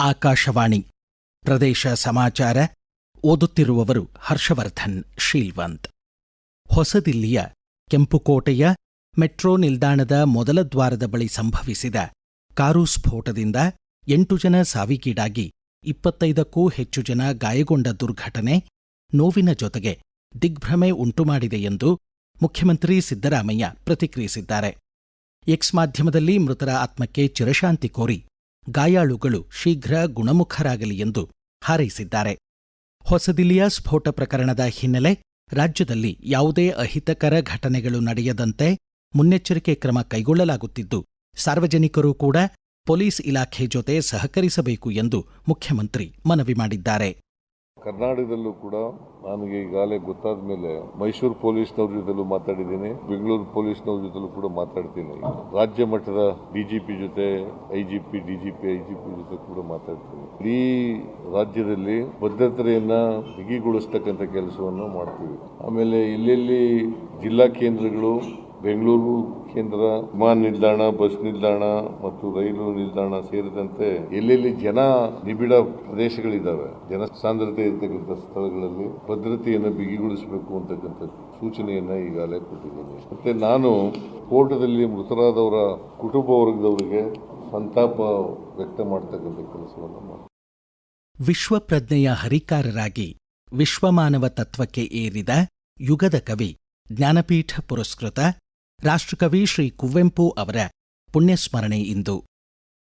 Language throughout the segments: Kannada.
ಆಕಾಶವಾಣಿ. ಪ್ರದೇಶ ಸಮಾಚಾರ. ಓದುತ್ತಿರುವವರು ಹರ್ಷವರ್ಧನ್ ಶೀಲ್ವಂತ್ ಹೊಸದಿಲ್ಲಿಯ ಕೆಂಪುಕೋಟೆಯ ಮೆಟ್ರೋ ನಿಲ್ದಾಣದ ಮೊದಲ ದ್ವಾರದ ಬಳಿ ಸಂಭವಿಸಿದ ಕಾರು ಸ್ಫೋಟದಿಂದ ಎಂಟು ಜನ ಸಾವಿಗೀಡಾಗಿ ಇಪ್ಪತ್ತೈದಕ್ಕೂ ಹೆಚ್ಚು ಜನ ಗಾಯಗೊಂಡ ದುರ್ಘಟನೆ ನೋವಿನ ಜೊತೆಗೆ ದಿಗ್ಭ್ರಮೆ ಉಂಟುಮಾಡಿದೆ ಎಂದು ಮುಖ್ಯಮಂತ್ರಿ ಸಿದ್ದರಾಮಯ್ಯ ಪ್ರತಿಕ್ರಿಯಿಸಿದ್ದಾರೆ. ಎಕ್ಸ್ ಮಾಧ್ಯಮದಲ್ಲಿ ಮೃತರ ಆತ್ಮಕ್ಕೆ ಚಿರಶಾಂತಿ ಕೋರಿ ಗಾಯಾಳುಗಳು ಶೀಘ್ರ ಗುಣಮುಖರಾಗಲಿ ಎಂದು ಹಾರೈಸಿದ್ದಾರೆ. ಹೊಸದಿಲ್ಲಿಯ ಸ್ಫೋಟ ಪ್ರಕರಣದ ಹಿನ್ನೆಲೆ ರಾಜ್ಯದಲ್ಲಿ ಯಾವುದೇ ಅಹಿತಕರ ಘಟನೆಗಳು ನಡೆಯದಂತೆ ಮುನ್ನೆಚ್ಚರಿಕೆ ಕ್ರಮ ಕೈಗೊಳ್ಳಲಾಗುತ್ತಿದ್ದು, ಸಾರ್ವಜನಿಕರೂ ಕೂಡ ಪೊಲೀಸ್ ಇಲಾಖೆ ಜೊತೆ ಸಹಕರಿಸಬೇಕು ಎಂದು ಮುಖ್ಯಮಂತ್ರಿ ಮನವಿ ಮಾಡಿದ್ದಾರೆ. ಕರ್ನಾಟಕದಲ್ಲೂ ಕೂಡ ನನಗೆ ಈಗಾಗಲೇ ಗೊತ್ತಾದ ಮೇಲೆ ಮೈಸೂರು ಪೊಲೀಸ್ನವ್ರ ಜೊತೆಲೂ ಮಾತಾಡಿದ್ದೀನಿ, ಬೆಂಗಳೂರು ಪೊಲೀಸ್ನವ್ರ ಜೊತೆಲೂ ಕೂಡ ಮಾತಾಡ್ತೀನಿ. ರಾಜ್ಯ ಮಟ್ಟದ ಡಿಜಿಪಿ ಜೊತೆ ಐಜಿಪಿ ಡಿಜಿಪಿ ಐಜಿಪಿ ಜೊತೆ ಕೂಡ ಮಾತಾಡ್ತೀನಿ. ಇಡೀ ರಾಜ್ಯದಲ್ಲಿ ಭದ್ರತೆಯನ್ನ ಬಿಗಿಗೊಳಿಸ್ತಕ್ಕಂಥ ಕೆಲಸವನ್ನು ಮಾಡ್ತೀವಿ. ಆಮೇಲೆ ಇಲ್ಲೆಲ್ಲಿ ಜಿಲ್ಲಾ ಕೇಂದ್ರಗಳು ಬೆಂಗಳೂರು ಕೇಂದ್ರ ವಿಮಾನ ನಿಲ್ದಾಣ, ಬಸ್ ನಿಲ್ದಾಣ ಮತ್ತು ರೈಲು ನಿಲ್ದಾಣ ಸೇರಿದಂತೆ ಎಲ್ಲೆಲ್ಲಿ ಜನ ನಿಬಿಡ ಪ್ರದೇಶಗಳಿದ್ದಾವೆ, ಜನ ಸಾಂದ್ರತೆ ಇರತಕ್ಕಂಥ ಸ್ಥಳಗಳಲ್ಲಿ ಭದ್ರತೆಯನ್ನು ಬಿಗಿಗೊಳಿಸಬೇಕು ಅಂತಕ್ಕಂಥ ಸೂಚನೆಯನ್ನು ಈಗಾಗಲೇ ಕೊಟ್ಟಿದ್ದೀನಿ. ಮತ್ತೆ ನಾನು ಕೋಟದಲ್ಲಿ ಮೃತರಾದವರ ಕುಟುಂಬ ವರ್ಗದವರಿಗೆ ಸಂತಾಪ ವ್ಯಕ್ತ ಮಾಡ್ತಕ್ಕಂಥ ಕೆಲಸವನ್ನು ಮಾಡ್ತೀನಿ. ವಿಶ್ವಪ್ರಜ್ಞೆಯ ಹರಿಕಾರರಾಗಿ ವಿಶ್ವಮಾನವ ತತ್ವಕ್ಕೆ ಏರಿದ ಯುಗದ ಕವಿ, ಜ್ಞಾನಪೀಠ ಪುರಸ್ಕೃತ ರಾಷ್ಟ್ರಕವಿ ಶ್ರೀ ಕುವೆಂಪು ಅವರ ಪುಣ್ಯಸ್ಮರಣೆ ಇಂದು.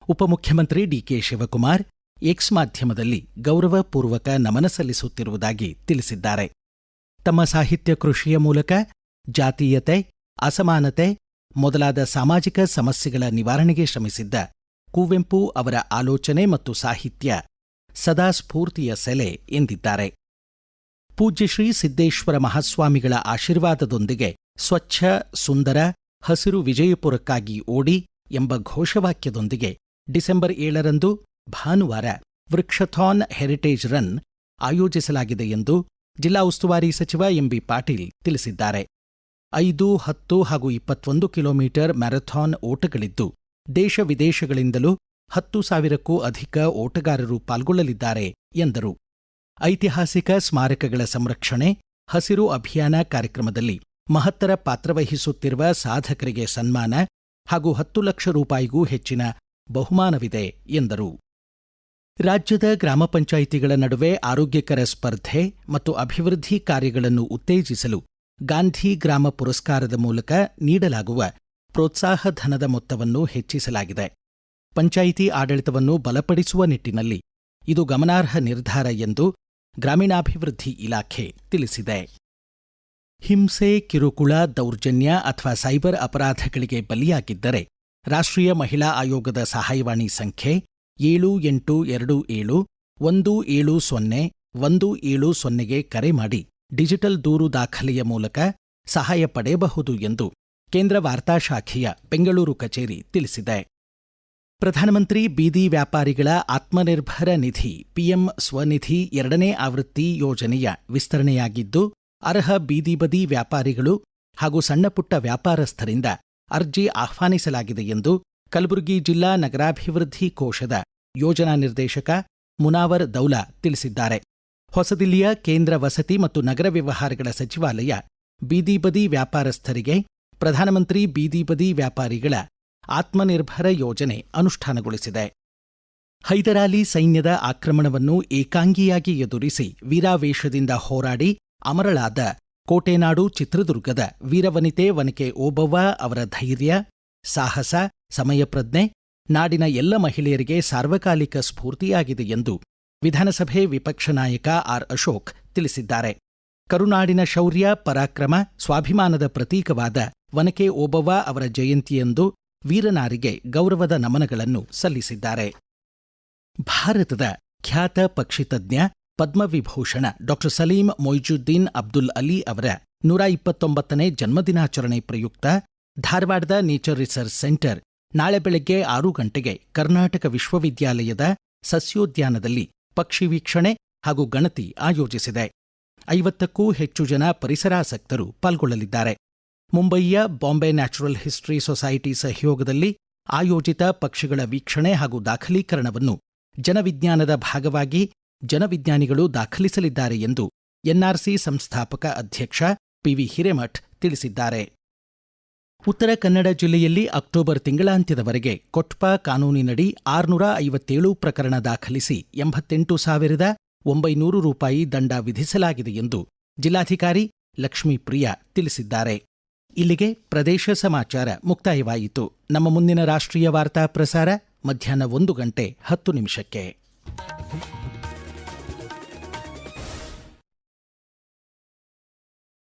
ಉಪಮುಖ್ಯಮಂತ್ರಿ ಡಿಕೆ ಶಿವಕುಮಾರ್ ಎಕ್ಸ್ ಮಾಧ್ಯಮದಲ್ಲಿ ಗೌರವಪೂರ್ವಕ ನಮನ ಸಲ್ಲಿಸುತ್ತಿರುವುದಾಗಿ ತಿಳಿಸಿದ್ದಾರೆ. ತಮ್ಮ ಸಾಹಿತ್ಯ ಕೃಷಿಯ ಮೂಲಕ ಜಾತೀಯತೆ, ಅಸಮಾನತೆ ಮೊದಲಾದ ಸಾಮಾಜಿಕ ಸಮಸ್ಯೆಗಳ ನಿವಾರಣೆಗೆ ಶ್ರಮಿಸಿದ್ದ ಕುವೆಂಪು ಅವರ ಆಲೋಚನೆ ಮತ್ತು ಸಾಹಿತ್ಯ ಸದಾ ಸ್ಫೂರ್ತಿಯ ಸೆಲೆ ಎಂದಿದ್ದಾರೆ. ಪೂಜ್ಯಶ್ರೀ ಸಿದ್ದೇಶ್ವರ ಮಹಾಸ್ವಾಮಿಗಳ ಆಶೀರ್ವಾದದೊಂದಿಗೆ ಸ್ವಚ್ಛ, ಸುಂದರ, ಹಸಿರು ವಿಜಯಪುರಕ್ಕಾಗಿ ಓಡಿ ಎಂಬ ಘೋಷವಾಕ್ಯದೊಂದಿಗೆ ಡಿಸೆಂಬರ್ ಏಳರಂದು ಭಾನುವಾರ ವೃಕ್ಷಥಾನ್ ಹೆರಿಟೇಜ್ ರನ್ ಆಯೋಜಿಸಲಾಗಿದೆ ಎಂದು ಜಿಲ್ಲಾ ಉಸ್ತುವಾರಿ ಸಚಿವ ಎಂಬಿ ಪಾಟೀಲ್ ತಿಳಿಸಿದ್ದಾರೆ. ಐದು, ಹತ್ತು ಹಾಗೂ ಇಪ್ಪತ್ತೊಂದು ಕಿಲೋಮೀಟರ್ ಮ್ಯಾರಥಾನ್ ಓಟಗಳಿದ್ದು ದೇಶ ವಿದೇಶಗಳಿಂದಲೂ ಹತ್ತು ಸಾವಿರಕ್ಕೂ ಅಧಿಕ ಓಟಗಾರರು ಪಾಲ್ಗೊಳ್ಳಲಿದ್ದಾರೆ ಎಂದರು. ಐತಿಹಾಸಿಕ ಸ್ಮಾರಕಗಳ ಸಂರಕ್ಷಣೆ, ಹಸಿರು ಅಭಿಯಾನ ಕಾರ್ಯಕ್ರಮದಲ್ಲಿ ಮಹತ್ತರ ಪಾತ್ರವಹಿಸುತ್ತಿರುವ ಸಾಧಕರಿಗೆ ಸನ್ಮಾನ ಹಾಗೂ ಹತ್ತು ಲಕ್ಷ ರೂಪಾಯಿಗೂ ಹೆಚ್ಚಿನ ಬಹುಮಾನವಿದೆ, ಎಂದರು. ರಾಜ್ಯದ ಗ್ರಾಮ ಪಂಚಾಯಿತಿಗಳ ನಡುವೆ ಆರೋಗ್ಯಕರ ಸ್ಪರ್ಧೆ ಮತ್ತು ಅಭಿವೃದ್ಧಿ ಕಾರ್ಯಗಳನ್ನು ಉತ್ತೇಜಿಸಲು ಗಾಂಧಿ ಗ್ರಾಮ ಪುರಸ್ಕಾರದ ಮೂಲಕ ನೀಡಲಾಗುವ ಪ್ರೋತ್ಸಾಹ ಧನದ ಮೊತ್ತವನ್ನು ಹೆಚ್ಚಿಸಲಾಗಿದೆ. ಪಂಚಾಯಿತಿ ಆಡಳಿತವನ್ನು ಬಲಪಡಿಸುವ ನಿಟ್ಟಿನಲ್ಲಿ ಇದು ಗಮನಾರ್ಹ ನಿರ್ಧಾರ ಎಂದು ಗ್ರಾಮೀಣಾಭಿವೃದ್ಧಿ ಇಲಾಖೆ ತಿಳಿಸಿದೆ. ಹಿಂಸೆ, ಕಿರುಕುಳ, ದೌರ್ಜನ್ಯ ಅಥವಾ ಸೈಬರ್ ಅಪರಾಧಗಳಿಗೆ ಬಲಿಯಾಗಿದ್ದರೆ ರಾಷ್ಟ್ರೀಯ ಮಹಿಳಾ ಆಯೋಗದ ಸಹಾಯವಾಣಿ ಸಂಖ್ಯೆ ಏಳು ಎಂಟು ಎರಡು ಏಳು ಒಂದು ಏಳು ಸೊನ್ನೆ ಒಂದು ಏಳು ಸೊನ್ನೆಗೆ ಕರೆ ಮಾಡಿ ಡಿಜಿಟಲ್ ದೂರು ದಾಖಲೆಯ ಮೂಲಕ ಸಹಾಯ ಪಡೆಯಬಹುದು ಎಂದು ಕೇಂದ್ರ ವಾರ್ತಾ ಶಾಖೆಯ ಬೆಂಗಳೂರು ಕಚೇರಿ ತಿಳಿಸಿದೆ. ಪ್ರಧಾನಮಂತ್ರಿ ಬೀದಿ ವ್ಯಾಪಾರಿಗಳ ಆತ್ಮನಿರ್ಭರ ನಿಧಿ ಪಿಎಂ ಸ್ವನಿಧಿ ಎರಡನೇ ಆವೃತ್ತಿ ಯೋಜನೆಯ ವಿಸ್ತರಣೆಯಾಗಿದ್ದು ಅರ್ಹ ಬೀದಿ ಬದಿ ವ್ಯಾಪಾರಿಗಳು ಹಾಗೂ ಸಣ್ಣಪುಟ್ಟ ವ್ಯಾಪಾರಸ್ಥರಿಂದ ಅರ್ಜಿ ಆಹ್ವಾನಿಸಲಾಗಿದೆ ಎಂದು ಕಲಬುರಗಿ ಜಿಲ್ಲಾ ನಗರಾಭಿವೃದ್ಧಿ ಕೋಶದ ಯೋಜನಾ ನಿರ್ದೇಶಕ ಮುನಾವರ್ ದೌಲಾ ತಿಳಿಸಿದ್ದಾರೆ. ಹೊಸದಿಲ್ಲಿಯ ಕೇಂದ್ರ ವಸತಿ ಮತ್ತು ನಗರ ವ್ಯವಹಾರಗಳ ಸಚಿವಾಲಯ ಬೀದಿ ಬದಿ ವ್ಯಾಪಾರಸ್ಥರಿಗೆ ಪ್ರಧಾನಮಂತ್ರಿ ಬೀದಿ ಬದಿ ವ್ಯಾಪಾರಿಗಳ ಆತ್ಮನಿರ್ಭರ ಯೋಜನೆ ಅನುಷ್ಠಾನಗೊಳಿಸಿದೆ. ಹೈದರಾಲಿ ಸೈನ್ಯದ ಆಕ್ರಮಣವನ್ನು ಏಕಾಂಗಿಯಾಗಿ ಎದುರಿಸಿ ವೀರಾವೇಶದಿಂದ ಹೋರಾಡಿ ಅಮರಳಾದ ಕೋಟೆನಾಡು ಚಿತ್ರದುರ್ಗದ ವೀರವನಿತೆ ವನಿಕೆ ಓಬವ್ವ ಅವರ ಧೈರ್ಯ, ಸಾಹಸ, ಸಮಯಪ್ರಜ್ಞೆ, ನಾಡಿನ ಎಲ್ಲ ಮಹಿಳೆಯರಿಗೆ ಸಾರ್ವಕಾಲಿಕ ಸ್ಫೂರ್ತಿಯಾಗಿದೆ ಎಂದು ವಿಧಾನಸಭೆ ವಿಪಕ್ಷ ನಾಯಕ ಆರ್ ಅಶೋಕ್ ತಿಳಿಸಿದ್ದಾರೆ. ಕರುನಾಡಿನ ಶೌರ್ಯ, ಪರಾಕ್ರಮ, ಸ್ವಾಭಿಮಾನದ ಪ್ರತೀಕವಾದ ವನಕೆ ಓಬವ್ವ ಅವರ ಜಯಂತಿಯಂದು ವೀರನಾರಿಗೆ ಗೌರವದ ನಮನಗಳನ್ನು ಸಲ್ಲಿಸಿದ್ದಾರೆ. ಭಾರತದ ಖ್ಯಾತ ಪಕ್ಷಿತಜ್ಞ ಪದ್ಮವಿಭೂಷಣ ಡಾಕ್ಟರ್ ಸಲೀಂ ಮೊಯ್ಜುದ್ದೀನ್ ಅಬ್ದುಲ್ ಅಲಿ ಅವರ ನೂರ ಇಪ್ಪತ್ತೊಂಬತ್ತನೇ ಜನ್ಮದಿನಾಚರಣೆ ಪ್ರಯುಕ್ತ ಧಾರವಾಡದ ನೇಚರ್ ರಿಸರ್ಚ್ ಸೆಂಟರ್ ನಾಳೆ ಬೆಳಗ್ಗೆ ಆರು ಗಂಟೆಗೆ ಕರ್ನಾಟಕ ವಿಶ್ವವಿದ್ಯಾಲಯದ ಸಸ್ಯೋದ್ಯಾನದಲ್ಲಿ ಪಕ್ಷಿ ವೀಕ್ಷಣೆ ಹಾಗೂ ಗಣತಿ ಆಯೋಜಿಸಿದೆ. ಐವತ್ತಕ್ಕೂ ಹೆಚ್ಚು ಜನ ಪರಿಸರಾಸಕ್ತರು ಪಾಲ್ಗೊಳ್ಳಲಿದ್ದಾರೆ. ಮುಂಬಯಿಯ ಬಾಂಬೆ ನ್ಯಾಚುರಲ್ ಹಿಸ್ಟರಿ ಸೊಸೈಟಿ ಸಹಯೋಗದಲ್ಲಿ ಆಯೋಜಿತ ಪಕ್ಷಿಗಳ ವೀಕ್ಷಣೆ ಹಾಗೂ ದಾಖಲೀಕರಣವನ್ನು ಜನವಿಜ್ಞಾನದ ಭಾಗವಾಗಿ ಜನವಿಜ್ಞಾನಿಗಳು ದಾಖಲಿಸಲಿದ್ದಾರೆ ಎಂದು ಎನ್ಆರ್ಸಿ ಸಂಸ್ಥಾಪಕ ಅಧ್ಯಕ್ಷ ಪಿವಿ ಹಿರೇಮಠ್ ತಿಳಿಸಿದ್ದಾರೆ. ಉತ್ತರ ಕನ್ನಡ ಜಿಲ್ಲೆಯಲ್ಲಿ ಅಕ್ಟೋಬರ್ ತಿಂಗಳಾಂತ್ಯದವರೆಗೆ ಕೊಟ್ಪ ಕಾನೂನಿನಡಿ ಆರುನೂರ ಐವತ್ತೇಳು ಪ್ರಕರಣ ದಾಖಲಿಸಿ ಎಂಬತ್ತೆಂಟು ಸಾವಿರದ ಒಂಬೈನೂರು ರೂಪಾಯಿ ದಂಡ ವಿಧಿಸಲಾಗಿದೆ ಎಂದು ಜಿಲ್ಲಾಧಿಕಾರಿ ಲಕ್ಷ್ಮೀಪ್ರಿಯಾ ತಿಳಿಸಿದ್ದಾರೆ. ಇಲ್ಲಿಗೆ ಪ್ರದೇಶ ಸಮಾಚಾರ ಮುಕ್ತಾಯವಾಯಿತು. ನಮ್ಮ ಮುಂದಿನ ರಾಷ್ಟ್ರೀಯ ವಾರ್ತಾ ಪ್ರಸಾರ ಮಧ್ಯಾಹ್ನ ಒಂದು ಗಂಟೆ ಹತ್ತು ನಿಮಿಷಕ್ಕೆ.